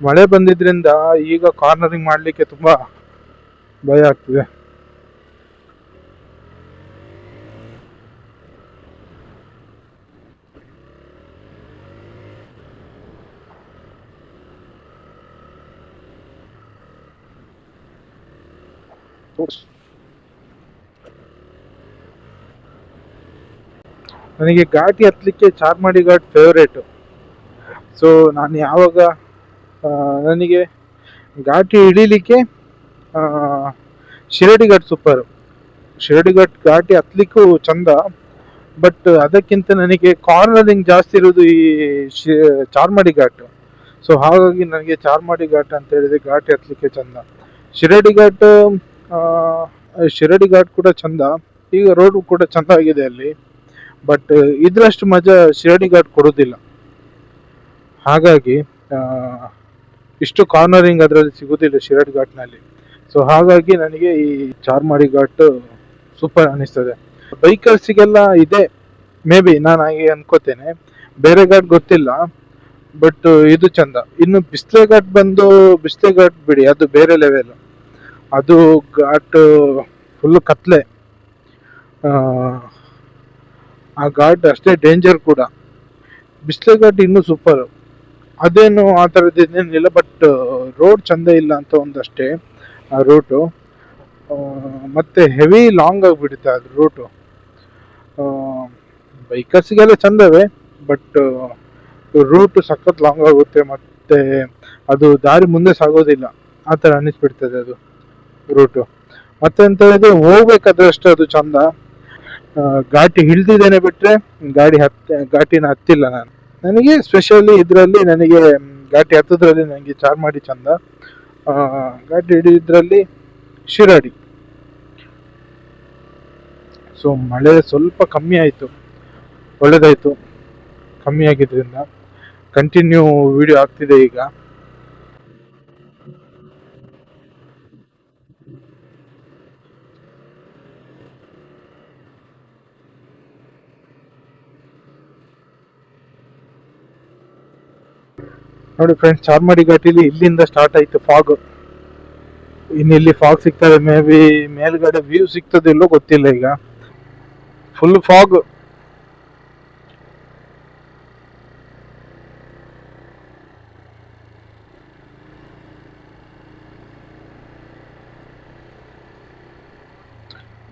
ಮಳೆ ಬಂದಿದ್ರಿಂದ ಈಗ ಕಾರ್ನರಿಂಗ್ ಮಾಡಲಿಕ್ಕೆ ತುಂಬಾ ಭಯ ಆಗ್ತಿದೆ. ನನಗೆ ಘಾಟಿ ಹತ್ತಲಿಕ್ಕೆ ಚಾರ್ಮಾಡಿ ಘಾಟ್ ಫೇವ್ರೇಟು ಸೊ ನಾನು ಯಾವಾಗ ನನಗೆ ಘಾಟಿ ಇಳಿಲಿಕ್ಕೆ ಶಿರಡಿ ಘಾಟ್ ಸೂಪರ್ ಶಿರಡಿ ಘಾಟ್ ಘಾಟಿ ಹತ್ತಲಿಕ್ಕೂ ಚಂದ. ಬಟ್ ಅದಕ್ಕಿಂತ ನನಗೆ ಕಾರ್ನರಿಂಗ್ ಜಾಸ್ತಿ ಇರೋದು ಈ ಚಾರ್ಮಾಡಿ ಘಾಟ್. ಸೊ ಹಾಗಾಗಿ ನನಗೆ ಚಾರ್ಮಾಡಿ ಘಾಟ್ ಅಂತ ಹೇಳಿದ್ರೆ ಘಾಟಿ ಹತ್ತಲಿಕ್ಕೆ ಚಂದ. ಶಿರಡಿ ಘಾಟ್ ಶಿರಡಿ ಘಾಟ್ ಕೂಡ ಚಂದ. ಈಗ ರೋಡ್ ಕೂಡ ಚಂದ ಆಗಿದೆ ಅಲ್ಲಿ. ಬಟ್ ಇದರಷ್ಟು ಮಜಾ ಶಿರಡಿ ಘಾಟ್ ಕೊಡೋದಿಲ್ಲ. ಹಾಗಾಗಿ ಇಷ್ಟು ಕಾರ್ನರಿಂಗ್ ಅದರಲ್ಲಿ ಸಿಗೋದಿಲ್ಲ ಶಿರಡ್ ಘಾಟ್ನಲ್ಲಿ. ಸೊ ಹಾಗಾಗಿ ನನಗೆ ಈ ಚಾರ್ಮಾಡಿ ಘಾಟ್ ಸೂಪರ್ ಅನಿಸ್ತದೆ. ಬೈಕರ್ಸಿಗೆಲ್ಲ ಇದೆ ಮೇ ಬಿ ನಾನು ಹಾಗೆ ಅನ್ಕೋತೇನೆ. ಬೇರೆ ಘಾಟ್ ಗೊತ್ತಿಲ್ಲ ಬಟ್ ಇದು ಚಂದ. ಇನ್ನು ಬಿಸ್ಲೆ ಘಾಟ್ ಬಂದು ಬಿಸ್ಲೆ ಘಾಟ್ ಬಿಡಿ ಅದು ಬೇರೆ ಲೆವೆಲ್ ಅದು ಘಾಟ್ ಫುಲ್ ಕತ್ಲೆ. ಆ, ಆ ಘಾಟ್ ಅಷ್ಟೇ ಡೇಂಜರ್ ಕೂಡ. ಬಿಸ್ಲೆ ಘಾಟ್ ಇನ್ನೂ ಸೂಪರ್ ಅದೇನು ಆ ಥರದ್ದೇನಿಲ್ಲ ಬಟ್ ರೋಡ್ ಚಂದ ಇಲ್ಲ ಅಂತ ಒಂದಷ್ಟೇ, ಆ ರೂಟು ಮತ್ತೆ ಹೆವಿ ಲಾಂಗ್ ಆಗಿಬಿಡುತ್ತೆ ಅದು ರೂಟು ಬೈಕರ್ಸಿಗೆಲ್ಲ ಚಂದವೇ ಬಟ್ ರೂಟ್ ಸಖತ್ ಲಾಂಗ್ ಆಗುತ್ತೆ, ಮತ್ತೆ ಅದು ದಾರಿ ಮುಂದೆ ಸಾಗೋದಿಲ್ಲ. ಆ ಥರ ಅನ್ನಿಸ್ಬಿಡ್ತದೆ ಅದು ರೂಟು ಮತ್ತೆ ಅಂತ ಹೇಳಿದ್ರೆ ಹೋಗ್ಬೇಕಾದ್ರಷ್ಟು ಅದು ಚಂದ. ಘಾಟಿ ಹಿಳ್ದಿದ್ದೇನೆ ಬಿಟ್ರೆ ಗಾಡಿ ಹತ್ತ, ಘಾಟಿನ ಹತ್ತಿಲ್ಲ ನಾನು. ನನಗೆ ಸ್ಪೆಷಲಿ ಇದರಲ್ಲಿ ನನಗೆ ಘಾಟಿ ಹತ್ತದ್ರಲ್ಲಿ ನನಗೆ ಚಾರ್ಮಾಡಿ ಚಂದ. ಘಾಟಿ ಹಿಡಿದ್ರಲ್ಲಿ ಶಿರಾಡಿ. ಸೊ ಮಳೆ ಸ್ವಲ್ಪ ಕಮ್ಮಿ ಆಯಿತು. ಒಳ್ಳೆದಾಯಿತು. ಕಮ್ಮಿ ಆಗಿದ್ದರಿಂದ ಕಂಟಿನ್ಯೂ ವಿಡಿಯೋ ಆಗ್ತಿದೆ ಈಗ. ನೋಡಿ ಫ್ರೆಂಡ್ಸ್ ಚಾರ್ಮಾಡಿ ಘಾಟಿಲಿ ಇಲ್ಲಿಂದ ಸ್ಟಾರ್ಟ್ ಆಯ್ತು ಫಾಗ್ ಇನ್ನು ಇಲ್ಲಿ ಫಾಗ್ ಸಿಗ್ತದೆ ಮೇ ಬಿ ಮೇಲ್ಗಡೆ ವ್ಯೂ ಸಿಗ್ತದೆ ಇಲ್ಲೋ ಗೊತ್ತಿಲ್ಲ ಈಗ. ಫುಲ್ ಫಾಗ್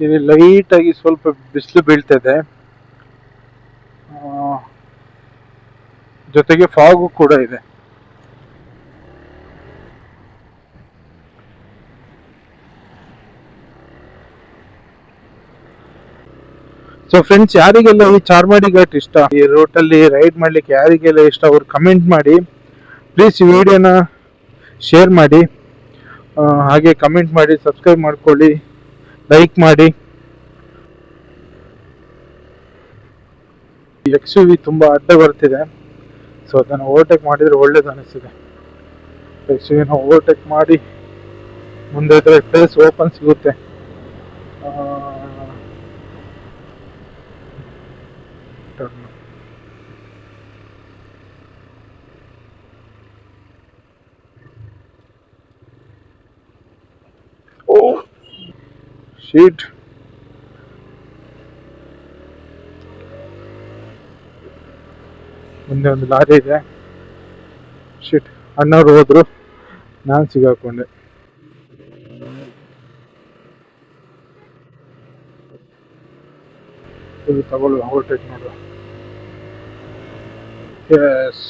ಇಲ್ಲಿ ಲೈಟ್ ಆಗಿ ಸ್ವಲ್ಪ ಬಿಸಿಲು ಬೀಳ್ತದೆ. ಜೊತೆಗೆ ಫಾಗು ಕೂಡ ಇದೆ. ಸೊ ಫ್ರೆಂಡ್ಸ್ ಯಾರಿಗೆಲ್ಲ ಈ ಚಾರ್ಮಾಡಿ ಘಾಟ್ ಇಷ್ಟ? ಈ ರೋಟ್ ಅಲ್ಲಿ ರೈಡ್ ಮಾಡ್ಲಿಕ್ಕೆ ಯಾರಿಗೆಲ್ಲ ಇಷ್ಟ, ಅವ್ರು ಕಮೆಂಟ್ ಮಾಡಿ. ಪ್ಲೀಸ್ ಈ ವಿಡಿಯೋನ ಶೇರ್ ಮಾಡಿ. ಹಾಗೆ ಕಮೆಂಟ್ ಮಾಡಿ ಸಬ್ಸ್ಕ್ರೈಬ್ ಮಾಡ್ಕೊಳ್ಳಿ. ಲೈಕ್ ಮಾಡಿ. ಎಕ್ಸ್ ಯು ವಿ ತುಂಬ ಅಡ್ಡ ಬರ್ತಿದೆ. ಸೊ ಅದನ್ನು ಓವರ್ಟೇಕ್ ಮಾಡಿದ್ರೆ ಒಳ್ಳೇದು ಅನಿಸ್ತಿದೆ. ಎಕ್ಸ್ ಯು ವಿನ ಓವರ್ಟೇಕ್ ಮಾಡಿ. ಮುಂದೆ ಪ್ಲೇಸ್ ಓಪನ್ ಸಿಗುತ್ತೆ. Shit. ಮುಂದೆ ಒಂದು ಲಾರಿ ಇದೆ. ಶೀಟ್. ಅಣ್ಣವ್ರು ಹೋದ್ರು. ನಾನು ಸಿಗಾಕೊಂಡೆ. ಇದು ತಗೊಳ್ಳು ಓವರ್ಟೇಕ್ ಎಸ್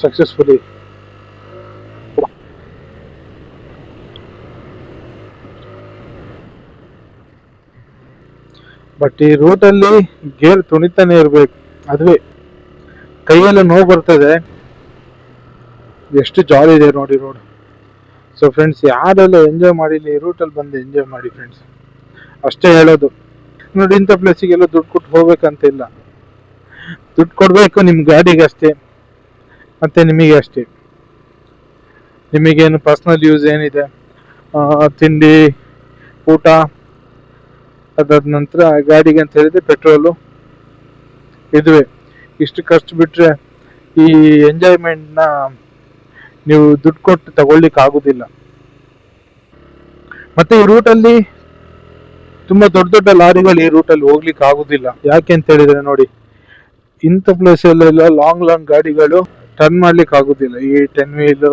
ಸಕ್ಸಸ್ಫುಲಿ ಬಟ್ ಈ ರೂಟಲ್ಲಿ ಗೇರ್ ತುಣಿತಾನೆ ಇರಬೇಕು, ಅದುವೇ. ಕೈಯೆಲ್ಲ ನೋವು ಬರ್ತದೆ. ಎಷ್ಟು ಜಾಲಿ ಇದೆ ನೋಡಿ ರೋಡ್ ಸೊ ಫ್ರೆಂಡ್ಸ್ ಯಾರೆಲ್ಲ ಎಂಜಾಯ್ ಮಾಡಿಲ್ಲ ಈ ರೂಟಲ್ಲಿ ಬಂದು ಎಂಜಾಯ್ ಮಾಡಿ ಫ್ರೆಂಡ್ಸ್ ಅಷ್ಟೇ ಹೇಳೋದು. ನೋಡಿ ಇಂಥ ಪ್ಲೇಸಿಗೆಲ್ಲ ದುಡ್ಡು ಕೊಟ್ಟು ಹೋಗ್ಬೇಕಂತಿಲ್ಲ. ದುಡ್ಡು ಕೊಡಬೇಕು ನಿಮ್ಮ ಗಾಡಿಗೆ ಅಷ್ಟೇ. ಮತ್ತು ನಿಮಗೆ ಅಷ್ಟೇ. ನಿಮಗೇನು ಪರ್ಸ್ನಲ್ ಯೂಸ್ ಏನಿದೆ? ತಿಂಡಿ, ಊಟ ಅದಾದ ನಂತರ ಗಾಡಿಗೆ ಅಂತ ಹೇಳಿದ್ರೆ ಪೆಟ್ರೋಲು ಇದುವೆ. ಇಷ್ಟು ಖರ್ಚು ಬಿಟ್ರೆ ಈ ಎಂಜಾಯ್ಮೆಂಟ್ನ ನೀವು ದುಡ್ಡು ಕೊಟ್ಟು ತಗೊಳ್ಳಿಕ್ಕೆ ಆಗುದಿಲ್ಲ. ಮತ್ತೆ ಈ ರೂಟಲ್ಲಿ ತುಂಬಾ ದೊಡ್ಡ ದೊಡ್ಡ ಲಾರಿಗಳು ಈ ರೂಟಲ್ಲಿ ಹೋಗ್ಲಿಕ್ಕೆ ಆಗುದಿಲ್ಲ. ಯಾಕೆ ಅಂತ ಹೇಳಿದ್ರೆ ನೋಡಿ, ಇಂಥ ಪ್ಲೇಸ್ ಲಾಂಗ್ ಲಾಂಗ್ ಗಾಡಿಗಳು ಟರ್ನ್ ಮಾಡ್ಲಿಕ್ಕೆ ಆಗುದಿಲ್ಲ. ಈ ಟೆನ್ ವೀಲು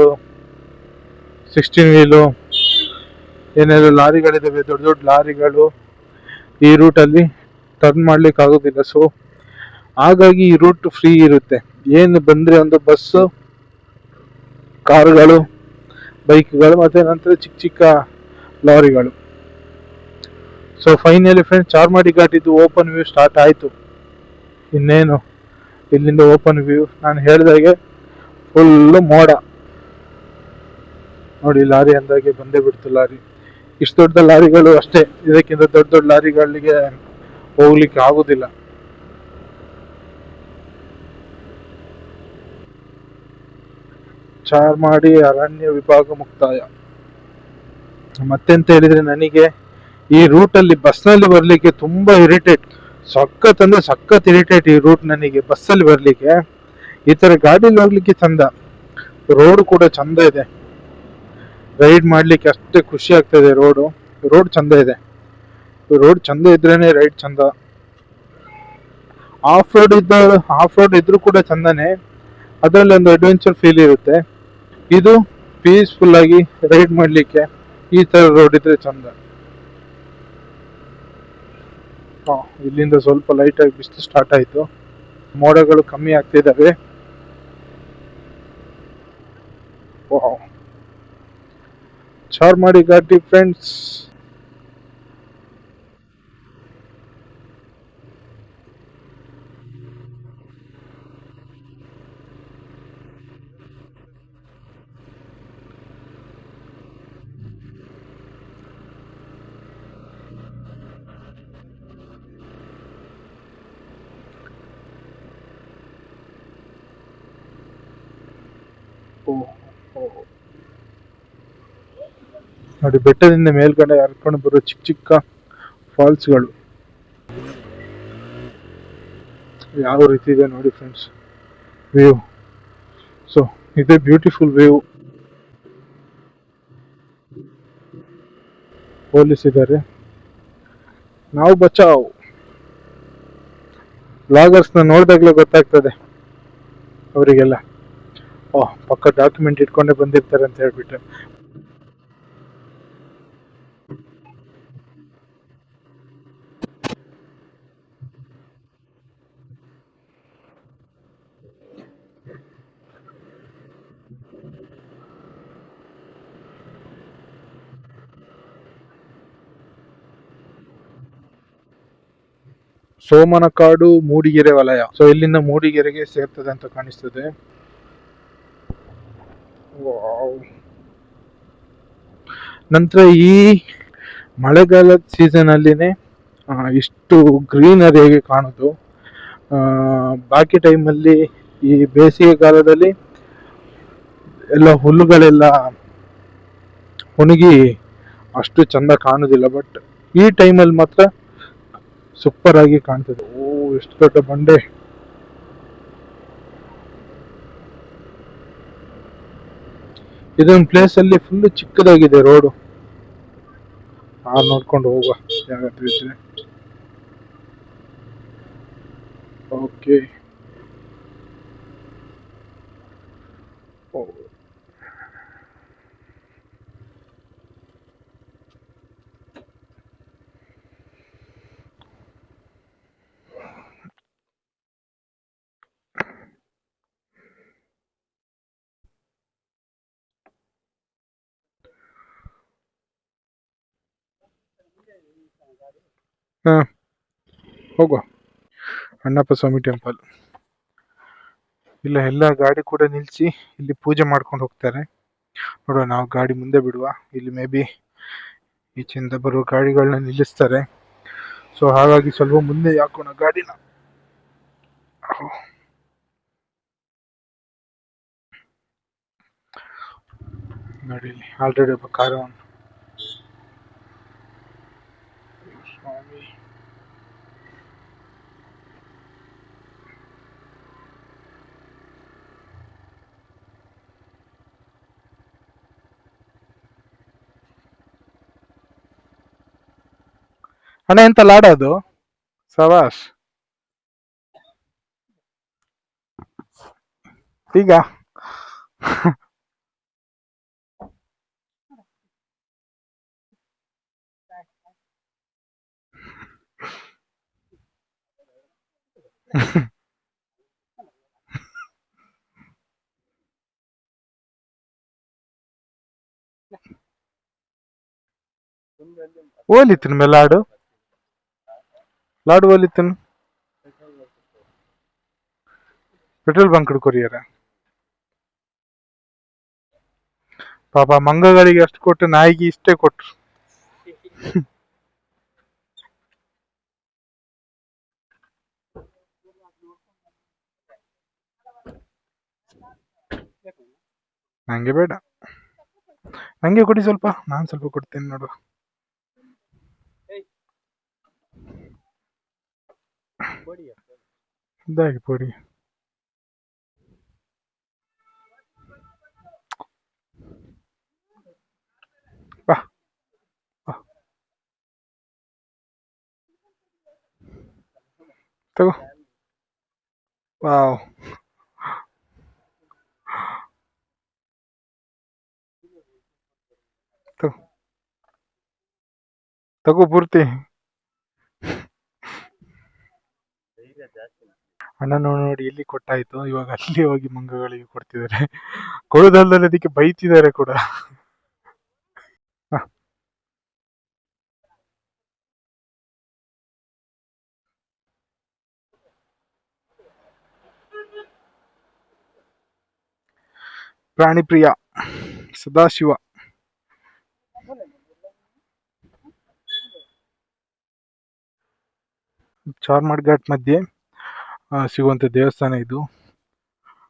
ಸಿಕ್ಸ್ಟೀನ್ ವೀಲು ಏನೆಲ್ಲ ಲಾರಿಗಳಿದಾವೆ, ದೊಡ್ಡ ದೊಡ್ಡ ಲಾರಿಗಳು ಈ ರೂಟಲ್ಲಿ ಟರ್ನ್ ಮಾಡ್ಲಿಕ್ಕೆ ಆಗೋದಿಲ್ಲ. ಸೊ ಹಾಗಾಗಿ ಈ ರೂಟ್ ಫ್ರೀ ಇರುತ್ತೆ. ಏನು ಬಂದ್ರೆ ಒಂದು ಬಸ್ಸು ಕಾರುಗಳು, ಬೈಕ್ಗಳು, ಮತ್ತೆ ನಂತರ ಚಿಕ್ಕ ಚಿಕ್ಕ ಲಾರಿಗಳು. ಸೊ ಫೈನಲಿ ಫ್ರೆಂಡ್ಸ್ ಚಾರ್ಮಾಡಿ ಇದು ಓಪನ್ ವ್ಯೂ ಸ್ಟಾರ್ಟ್ ಆಯಿತು. ಇನ್ನೇನು ಇಲ್ಲಿಂದ ಓಪನ್ ವ್ಯೂ ನಾನು ಹೇಳಿದಾಗೆ ಫುಲ್ಲು ಮೋಡ. ನೋಡಿ, ಲಾರಿ ಅಂದಾಗೆ ಬಂದೇ ಬಿಡ್ತು ಲಾರಿ. ಇಷ್ಟು ದೊಡ್ಡ ಲಾರಿಗಳು ಅಷ್ಟೇ. ಇದಕ್ಕಿಂತ ದೊಡ್ಡ ದೊಡ್ಡ ಲಾರಿಗಳಿಗೆ ಹೋಗ್ಲಿಕ್ಕೆ ಆಗುದಿಲ್ಲ. ಚಾರ್ಮಾಡಿ ಅರಣ್ಯ ವಿಭಾಗ ಮುಕ್ತಾಯ. ಮತ್ತೆಂತ ಹೇಳಿದ್ರೆ ನನಗೆ ಈ ರೂಟ್ ಅಲ್ಲಿ ಬಸ್ನಲ್ಲಿ ಬರ್ಲಿಕ್ಕೆ ತುಂಬಾ ಇರಿಟೇಟ್. ಸಖತ್ ಅಂದ್ರೆ ಸಖತ್ ಇರಿಟೇಟ್ ಈ ರೂಟ್ ನನಗೆ ಬಸ್ ಅಲ್ಲಿ ಬರ್ಲಿಕ್ಕೆ. ಈ ತರ ಗಾಡಿಲಿ ಹೋಗ್ಲಿಕ್ಕೆ ಚಂದ. ರೋಡ್ ಕೂಡ ಚಂದ ಇದೆ. ರೈಡ್ ಮಾಡ್ಲಿಕ್ಕೆ ಅಷ್ಟೇ ಖುಷಿ ಆಗ್ತದೆ ರೋಡು ರೋಡ್ ಚಂದ ಇದೆ. ರೋಡ್ ಚಂದ ಇದ್ರೇನೆ ರೈಡ್ ಚಂದ. ಆಫ್ ರೋಡ್ ಇದ್ದ ಆಫ್ ರೋಡ್ ಇದ್ರೂ ಕೂಡ ಚಂದನೇ. ಅದರಲ್ಲಿ ಒಂದು ಅಡ್ವೆಂಚರ್ ಫೀಲ್ ಇರುತ್ತೆ. ಇದು ಪೀಸ್ಫುಲ್ ಆಗಿ ರೈಡ್ ಮಾಡ್ಲಿಕ್ಕೆ ಈ ತರ ರೋಡ್ ಇದ್ರೆ ಚಂದ. ಇಲ್ಲಿಂದ ಸ್ವಲ್ಪ ಲೈಟ್ ಆಗಿ ಬಿಸಿಲು ಸ್ಟಾರ್ಟ್ ಆಯ್ತು. ಮೋಡಗಳು ಕಮ್ಮಿ ಆಗ್ತಿದ್ದಾವೆ ವಾವ್. ಚಾರ್ಮಾಡಿ ಘಾಟಿ ಫ್ರೆಂಡ್ಸ್ ನೋಡಿ, ಬೆಟ್ಟದಿಂದ ಮೇಲ್ಗಡೆ ಹರ್ಕೊಂಡು ಬರೋ ಚಿಕ್ಕ ಚಿಕ್ಕ ಫಾಲ್ಸ್ಗಳು. ಯಾವ ರೀತಿ ಇದೆ ನೋಡಿ ಫ್ರೆಂಡ್ಸ್, ವ್ಯೂ. ಸೊ, ಇದೆ ಬ್ಯೂಟಿಫುಲ್ ವ್ಯೂ. ಪೊಲೀಸ್ ಇದ್ದಾರೆ. ನಾವು ಬಚಾವ್. ನ ನೋಡಿದಾಗಲೇ ಗೊತ್ತಾಗ್ತದೆ ಅವರಿಗೆಲ್ಲ. ಓ, ಪಕ್ಕ ಡಾಕ್ಯುಮೆಂಟ್ ಇಟ್ಕೊಂಡೇ ಬಂದಿರ್ತಾರೆ ಅಂತ ಹೇಳ್ಬಿಟ್ಟು. ಸೋಮನಕಾಡು ಮೂಡಿಗೆರೆ ವಲಯ. ಸೊ ಇಲ್ಲಿಂದ ಮೂಡಿಗೆರೆಗೆ ಸೇರ್ತದೆ ಅಂತ ಕಾಣಿಸ್ತದೆ. ನಂತರ ಈ ಮಳೆಗಾಲದ ಸೀಸನ್ ಅಲ್ಲಿನೇ ಇಷ್ಟು ಗ್ರೀನರಿಯಾಗಿ ಕಾಣೋದು. ಬಾಕಿ ಟೈಮಲ್ಲಿ ಈ ಬೇಸಿಗೆ ಕಾಲದಲ್ಲಿ ಎಲ್ಲ ಹುಲ್ಲುಗಳೆಲ್ಲ ಒಣಗಿ ಅಷ್ಟು ಚಂದ ಕಾಣುದಿಲ್ಲ. ಬಟ್ ಈ ಟೈಮಲ್ಲಿ ಮಾತ್ರ ಸೂಪರ್ ಆಗಿ ಕಾಣ್ತದೆ. ಓ, ಎಷ್ಟು ದೊಡ್ಡ ಬಂಡೆ. ಇದೊಂದು ಪ್ಲೇಸ್ ಅಲ್ಲಿ ಫುಲ್ ಚಿಕ್ಕದಾಗಿದೆ ರೋಡು ಆ, ನೋಡ್ಕೊಂಡು ಹೋಗುವ. ಯಾರಾದ್ರೂ ಓಕೆ ಹೋಗುವ. ಅಣ್ಣಪ್ಪ ಸ್ವಾಮಿ ಟೆಂಪಲ್ ಇಲ್ಲ, ಎಲ್ಲ ಗಾಡಿ ಕೂಡ ನಿಲ್ಸಿ ಇಲ್ಲಿ ಪೂಜೆ ಮಾಡ್ಕೊಂಡು ಹೋಗ್ತಾರೆ. ನೋಡುವ, ನಾವು ಗಾಡಿ ಮುಂದೆ ಬಿಡುವ. ಇಲ್ಲಿ ಮೇ ಬಿ ಈಚೆಯಿಂದ ಬರುವ ಗಾಡಿಗಳನ್ನ ನಿಲ್ಲಿಸ್ತಾರೆ. ಸೊ ಹಾಗಾಗಿ ಸ್ವಲ್ಪ ಮುಂದೆ ಹಾಕೋಣ ಗಾಡಿನ. ನೋಡಿ ಆಲ್ರೆಡಿ ಒಬ್ಬ ಕಾರು ಸ್ವಾಮಿ ಅಣ್ಣ ಎಂತ ಲಾಡ ಅದು ಸವಾಶ್ ಈಗ? ಓಲಿತ್ತಿನ ಮೇಲೆ ಲಾಡು ಲಾಡು ಓಲಿತ್ತಿನ ಪೆಟ್ರೋಲ್ ಬಂಕ್ ಕೊರಿಯರ ಪಾಪ ಮಂಗಗಳಿಗೆ ಅಷ್ಟು ಕೊಟ್ಟು ನಾಯಿಗೆ ಇಷ್ಟೇ ಕೊಟ್ರು. ನಂಗೆ ಬೇಡ. ನಂಗೆ ಕೊಡಿ ಸ್ವಲ್ಪ. ನಾನು ಸ್ವಲ್ಪ ಕೊಡ್ತೇನೆ ನೋಡು দেখ poria ah তো Wow. Tô. Tô com o ಅಣ್ಣ ನೋಡಿ ಇಲ್ಲಿ ಕೊಟ್ಟಾಯ್ತು? ಇವಾಗ ಅಲ್ಲಿ ಹೋಗಿ ಮಂಗಗಳಿಗೆ ಕೊಡ್ತಿದ್ದಾರೆ. ಕೊಡುದಲ್ಲದೆ ಅದಕ್ಕೆ ಬೈತಿದ್ದಾರೆ ಕೂಡ. ಪ್ರಾಣಿ ಪ್ರಿಯ, ಸದಾಶಿವ. ಚಾರ್ಮಾಡ್ ಘಾಟ್ ಮಧ್ಯೆ ಸಿಗುವಂತ ದೇವಸ್ಥಾನ ಇದು.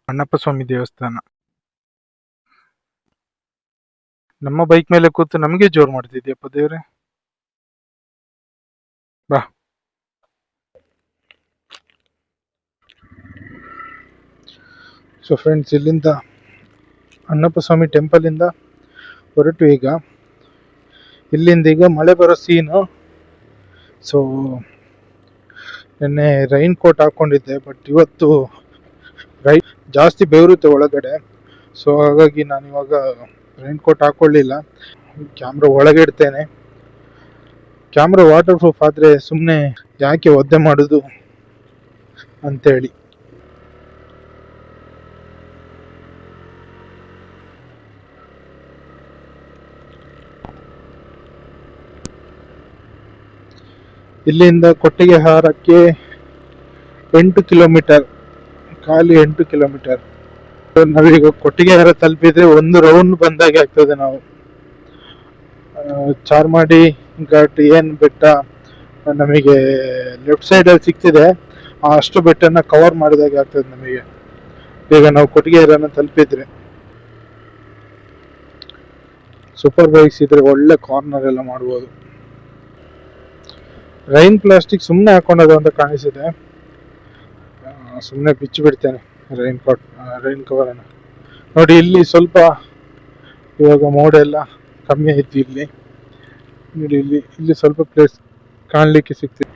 ಅಣ್ಣಪ್ಪ ಸ್ವಾಮಿ ದೇವಸ್ಥಾನ. ನಮ್ಮ ಬೈಕ್ ಮೇಲೆ ಕೂತು ನಮಗೆ ಜೋರ್ ಮಾಡ್ತಿದ್ಯಪ್ಪ ದೇವ್ರೆ. ಬಾ. ಸೊ ಫ್ರೆಂಡ್ಸ್ ಇಲ್ಲಿಂದ ಅಣ್ಣಪ್ಪ ಸ್ವಾಮಿ ಟೆಂಪಲ್ ಇಂದ ಹೊರಟು ಈಗ. ಇಲ್ಲಿಂದ ಈಗ ಮಳೆ ಬರೋ ಸೀನು ಸೊ ನಿನ್ನೆ ರೈನ್ ಕೋಟ್ ಹಾಕೊಂಡಿದ್ದೆ ಬಟ್ ಇವತ್ತು ರೈ ಜಾಸ್ತಿ ಬೆವರುತ್ತೆ ಒಳಗಡೆ. ಸೊ ಹಾಗಾಗಿ ನಾನು ಇವಾಗ ರೈನ್ ಕೋಟ್ ಹಾಕ್ಕೊಳ್ಳಿಲ್ಲ ಕ್ಯಾಮ್ರಾ ಒಳಗೆ ಇಡ್ತೇನೆ. ಕ್ಯಾಮ್ರಾ ವಾಟರ್ ಪ್ರೂಫ್ ಆದರೆ ಸುಮ್ಮನೆ ಯಾಕೆ ಒದ್ದೆ ಮಾಡೋದು ಅಂತೇಳಿ. ಇಲ್ಲಿಂದ ಕೊಟ್ಟಿಗೆಹಾರಕ್ಕೆ ಎಂಟು ಕಿಲೋಮೀಟರ್, ಖಾಲಿ ಎಂಟು ಕಿಲೋಮೀಟರ್. ನಾವೀಗ ಕೊಟ್ಟಿಗೆಹಾರ ತಲುಪಿದ್ರೆ ಒಂದು ರೌಂಡ್ ಬಂದಾಗೆ ಆಗ್ತದೆ ನಾವು. ಚಾರ್ಮಾಡಿ, ಘಾಟ್ ಏನ್ ಬೆಟ್ಟ ನಮಗೆ ಲೆಫ್ಟ್ ಸೈಡ್ ಅಲ್ಲಿ ಸಿಗ್ತಿದೆ. ಅಷ್ಟು ಬೆಟ್ಟನ ಕವರ್ ಮಾಡಿದಾಗೆ ಆಗ್ತದೆ ನಮಗೆ. ಈಗ ನಾವು ಕೊಟ್ಟಿಗೆಹಾರನ ತಲುಪಿದ್ರೆ. ಸೂಪರ್ ಬೈಕ್ಸ್ ಇದ್ರೆ ಒಳ್ಳೆ ಕಾರ್ನರ್ ಎಲ್ಲ ಮಾಡ್ಬೋದು. ರೈನ್ ಪ್ಲಾಸ್ಟಿಕ್ ಸುಮ್ಮನೆ ಹಾಕೊಂಡೋದು ಅಂತ ಕಾಣಿಸಿದೆ. ಸುಮ್ಮನೆ ಬಿಚ್ಚಿ ಬಿಡ್ತೇನೆ ರೈನ್ ಪಾಟ್ ರೈನ್ ಕವರನ್ನು ನೋಡಿ, ಇಲ್ಲಿ ಸ್ವಲ್ಪ ಇವಾಗ ಮೋಡ ಎಲ್ಲ ಕಮ್ಮಿ ಆಯ್ತು ಇಲ್ಲಿ. ನೋಡಿ, ಇಲ್ಲಿ ಇಲ್ಲಿ ಸ್ವಲ್ಪ ಪ್ಲೇಸ್ ಕಾಣಲಿಕ್ಕೆ ಸಿಗ್ತಿದೆ.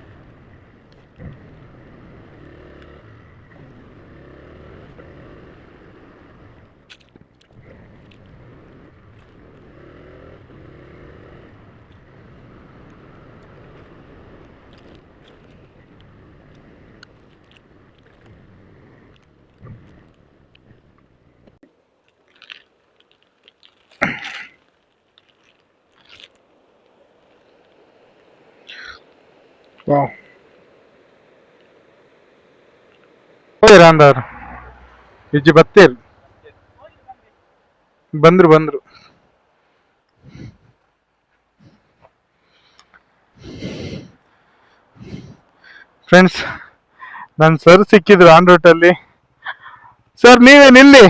ವಾವ್ ಹೋಗಿರ ಅಂದವ್ರು ಇಜ್ಜಿ ಬತ್ತೇರಿ ಬಂದ್ರು ಬಂದ್ರು. ಫ್ರೆಂಡ್ಸ್ ನನ್ ಸರ್ ಸಿಕ್ಕಿದ್ರು ಆನ್ ರೂಟಲ್ಲಿ ಸರ್ ನೀವೇ ನಿಲ್ಲಿ.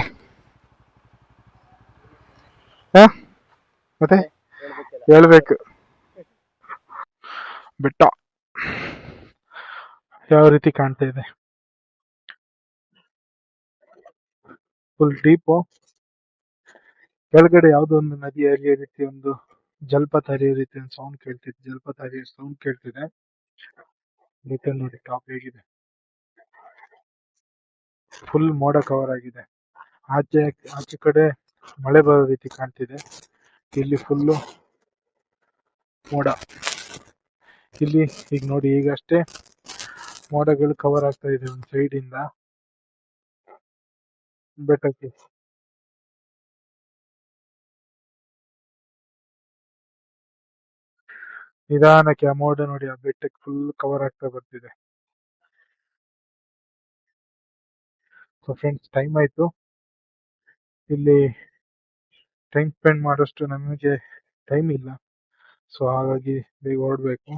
ಹಾ? ಮತ್ತೆ? ಹೇಳ್ಬೇಕು. ಬೆಟ್ಟ. ಯಾವ ರೀತಿ ಕಾಣ್ತಾ ಇದೆ? ಫುಲ್ ಡೀಪು ಕೆಳಗಡೆ ಯಾವುದೋ ಒಂದು ನದಿ ಹರಿಯೋ ರೀತಿ ಒಂದು ಜಲಪಾತ ಹರಿಯೋ ರೀತಿ ಒಂದು ಸೌಂಡ್ ಕೇಳ್ತಿದೆ. ಜಲಪಾತ ಹರಿಯೋ ಸೌಂಡ್ ಕೇಳ್ತಿದೆ. ಡಿಟೇಲ್ ನೋಡಿ ಟಾಪ್ ಹೇಗಿದೆ. ಫುಲ್ ಮೋಡ ಕವರ್ ಆಗಿದೆ. ಆಚೆ ಆಚೆ ಕಡೆ ಮಳೆ ಬರೋ ರೀತಿ ಕಾಣ್ತಿದೆ. ಇಲ್ಲಿ ಫುಲ್ಲು ಮೋಡ. ಇಲ್ಲಿ, ಈಗ ನೋಡಿ ಈಗಷ್ಟೇ ಮೋಡಗಳು ಕವರ್ ಆಗ್ತಾ ಇದೆ ಒಂದ್ ಸೈಡ್ ಇಂದ. ಬೆಟ್ಟಕ್ಕೆ ನಿಧಾನಕ್ಕೆ ಆ ಮೋಡ ನೋಡಿ, ಆ ಬೆಟ್ಟಕ್ಕೆ ಫುಲ್ ಕವರ್ ಆಗ್ತಾ ಬರ್ತಿದೆ. ಸೊ ಫ್ರೆಂಡ್ಸ್ ಟೈಮ್ ಆಯ್ತು. ಇಲ್ಲಿ ಟೈಮ್ ಸ್ಪೆಂಡ್ ಮಾಡೋಷ್ಟು ನಮಗೆ ಟೈಮ್ ಇಲ್ಲ. ಸೊ ಹಾಗಾಗಿ ಬೇಗ ಹೊರಡ್ಬೇಕು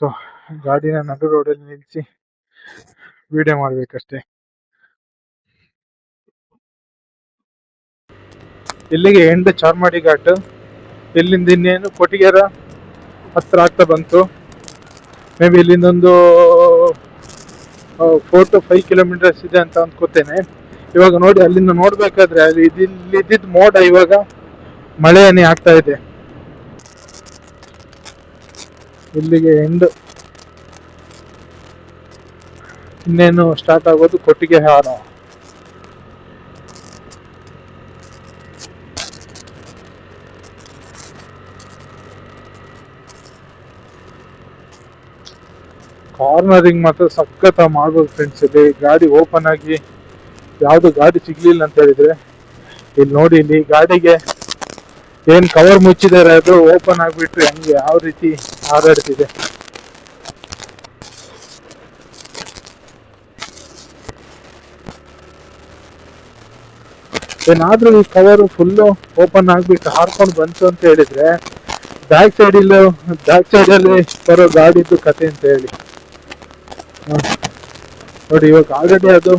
ಸೊ ಗಾಡಿನ ನಡು ರೋಡಲ್ಲಿ ನಿಲ್ಲಿಸಿ ವಿಡಿಯೋ ಮಾಡ್ಬೇಕಷ್ಟೇ. ಇಲ್ಲಿಗೆ ಎಂಡ್ ಚಾರ್ಮಾಡಿ ಘಾಟ್. ಇಲ್ಲಿಂದ ಇನ್ನೇನು ಕೊಟ್ಟಿಗೆರ ಹತ್ರ ಆಗ್ತಾ ಬಂತು. ಮೇ ಬಿ ಇಲ್ಲಿಂದೊಂದು ಫೋರ್ ಟು ಫೈವ್ ಕಿಲೋಮೀಟರ್ಸ್ ಇದೆ ಅಂತ ಅಂದ್ಕೋತೇನೆ. ಇವಾಗ ನೋಡಿ, ಅಲ್ಲಿಂದ ನೋಡ್ಬೇಕಾದ್ರೆ ಅಲ್ಲಿ ಇಲ್ಲಿ ಇದ್ದಿದ್ದ ಮೋಡ ಇವಾಗ ಮಳೆ ಹನಿ ಆಗ್ತಾ ಇದೆ. ಇಲ್ಲಿಗೆ ಎಂಡ್ ಇನ್ನೇನು ಸ್ಟಾರ್ಟ್ ಆಗೋದು ಕೊಟ್ಟಿಗೆ ಹಾರ. ಕಾರ್ನರಿಂಗ್ ಮಾತ್ರ ಸಖತ್ ಮಾಡ್ಬೋದು ಫ್ರೆಂಡ್ಸ್ ಇಲ್ಲಿ. ಗಾಡಿ ಓಪನ್ ಆಗಿ ಯಾವ್ದು ಗಾಡಿ ಸಿಗ್ಲಿಲ್ಲ ಅಂತ ಹೇಳಿದ್ರೆ, ಇಲ್ಲಿ ನೋಡಿ ಇಲ್ಲಿ ಗಾಡಿಗೆ ಏನ್ ಕವರ್ ಮುಚ್ಚಿದ್ದಾರೆ ಅದು ಓಪನ್ ಆಗ್ಬಿಟ್ರೆ ಹಂಗೆ? ಯಾವ ರೀತಿ ಹಾರಾಡ್ತಿದೆ ಏನಾದ್ರೂ ಈ ಕವರ್ ಫುಲ್ಲು ಓಪನ್ ಆಗ್ಬಿಟ್ಟು ಹಾರ್ಕೊಂಡು ಬಂತು ಅಂತ ಹೇಳಿದ್ರೆ ಬ್ಯಾಕ್ ಸೈಡ್ ಇಲ್ಲ ಬ್ಯಾಕ್ ಸೈಡ್ ಅಲ್ಲಿ ಬರೋ ಗಾಡಿದ್ದು ಕತೆ ಅಂತ ಹೇಳಿ. ನೋಡಿ, ಇವಾಗ ಆಲ್ರೆಡಿ ಅದು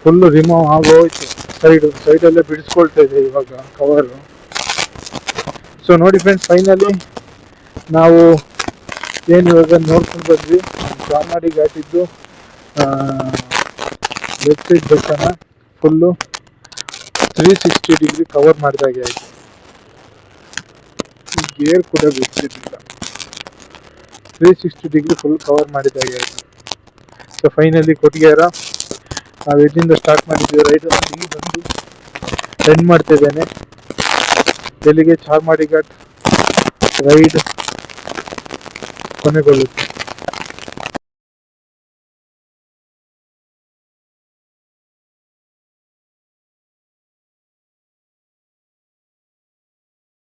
ಫುಲ್ ರಿಮೂವ್ ಆಗೋಯ್ತು. ಸೈಡ್ ಸೈಡಲ್ಲೇ ಬಿಡಿಸ್ಕೊಳ್ತಾ ಇದೆ ಇವಾಗ ಕವರ್ ಸೊ ನೋಡಿ ಫ್ರೆಂಡ್ಸ್ ಫೈನಲಿ ನಾವು ಏನು ಇವಾಗ ನೋಡ್ಕೊಂಡು ಬಂದ್ವಿ. ಚಾರ್ಮಾಡಿ ಘಾಟಿದ್ದು side ಬೆಟ್ಟನ full three sixty degree cover ಮಾಡಿದಾಗೆ ಆಯ್ತು. ಗೇರ್ ಕೂಡ ಬಿಡ್ತಿರ್ಲಿಲ್ಲ three sixty degree full cover ಮಾಡಿದಾಗೆ ಆಯಿತು. ಸೊ ಫೈನಲಿ ಕೊಟ್ಟಿಗೆರ ನಾವು ಎಲ್ಲಿಂದ ಸ್ಟಾರ್ಟ್ ಮಾಡಿದ್ದೀವಿ ರೈಟ್ ಇಲ್ಲಿ ಬಂದು ಎಂಡ್ ಮಾಡ್ತಿದ್ದೇನೆ ಎಲ್ಲಿಗೆ ಚಾರ್ಮಾಡಿ ಘಾಟ್ ರೈಡ್ कोने को